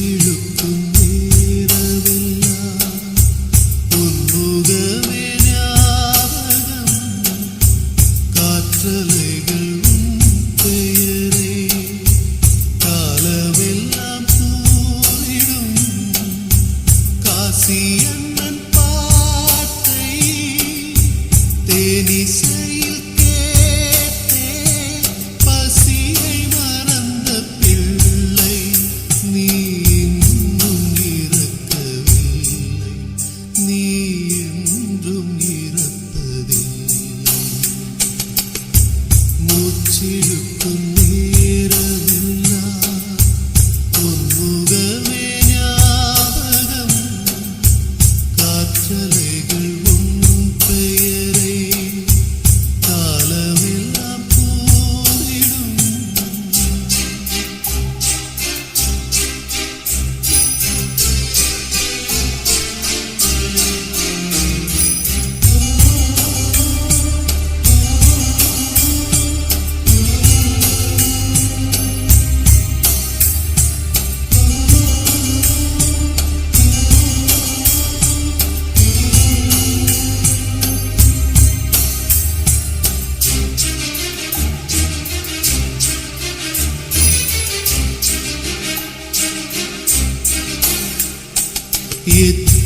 மூச்சிழுக்கும் நேரமெல்லாம் உன்முகமே ஞாபகம். காற்றலைகள் உன் பெயரே. காலமெல்லாம் கூறிடும் காசி அண்ணன் பாட்டை தேனிசையில்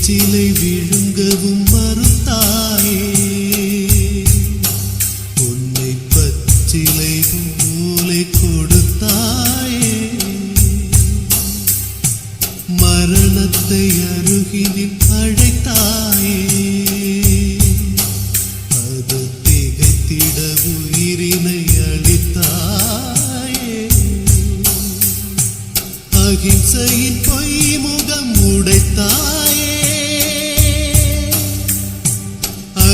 எச்சிலை விழுங்கவும் மறுத்தாயே. உன்னை பச்சிலை மூலை கொடுத்தாயே. மரணத்தை அருகினில் அழைத்தாயே அது திகைத்திட உயிரினை அளித்தாயே அகிம்சையின் பொய் முகம் உடைத்தாயே.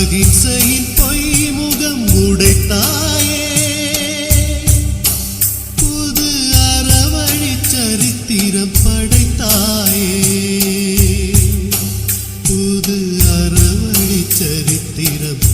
அகிம்சையின் பொய் உடைத்தாயே. புது அறவழி சரித்திரம் படைத்தாயே. புது அறவழி சரித்திரம்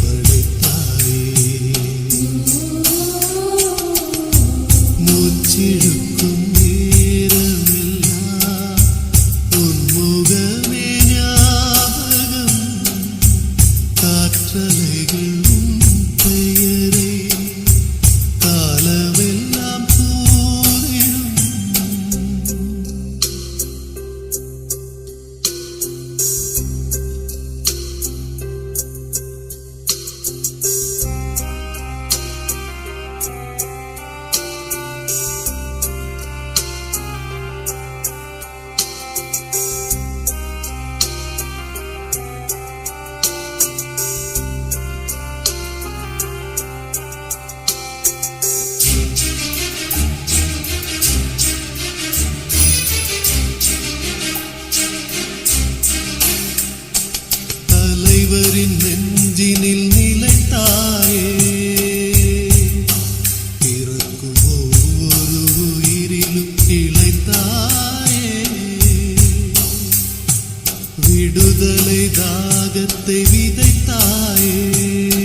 விடுதலை தாகத்தை விதைத்தாயே.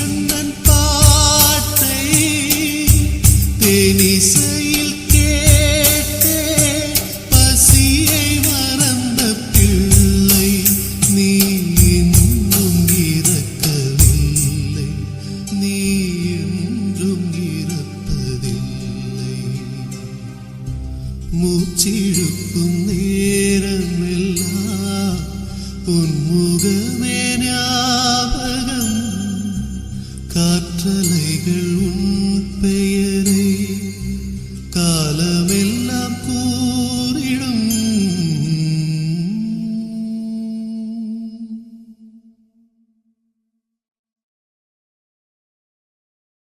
அண்ணன் பாட்டை தேனிசையில்